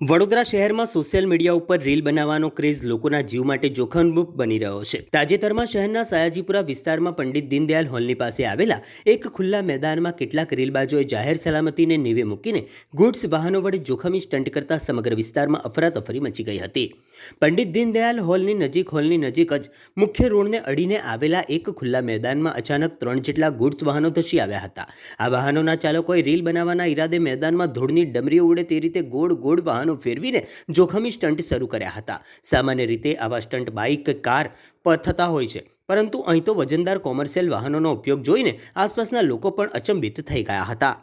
વડોદરા શહેરમાં social media ઉપર reel બનાવવાનો ક્રેઝ લોકોના જીવ માટે જોખમરૂપ બની રહ્યો છે. તાજેતરમાં શહેરના સયાજીપુરા વિસ્તારમાં પંડિત દીનદયાલ હોલની પાસે આવેલા એક ખુલ્લા મેદાનમાં કેટલાક રીલબાજોએ જાહેર સલામતીને નીવે મૂકીને ગુડ્સ વાહનો વડે જોખમી સ્ટન્ટ કરતા સમગ્ર વિસ્તારમાં અફરાતફરી મચી ગઈ હતી. પંડિત દીનદયાલ હોલની નજીક હોલની નજીક જ મુખ્ય રોડને અડીને આવેલા એક ખુલ્લા મેદાનમાં અચાનક ત્રણ જેટલા ગુડ્સ વાહનો ધસી આવ્યા હતા. આ વાહનોના ચાલકોએ રીલ બનાવવાના ઈરાદે મેદાનમાં ધૂળની ડમરીઓ ઉડે તે રીતે ગોળ ગોળ વાહનો ફેરવીને જોખમી સ્ટન્ટ શરૂ કર્યા હતા. સામાન્ય રીતે આવા સ્ટન્ટ બાઇક, કાર પર થતા હોય છે, પરંતુ અહીં તો વજનદાર કોમર્શિયલ વાહનોનો ઉપયોગ જોઈને આસપાસના લોકો પણ અચંબિત થઈ ગયા હતા.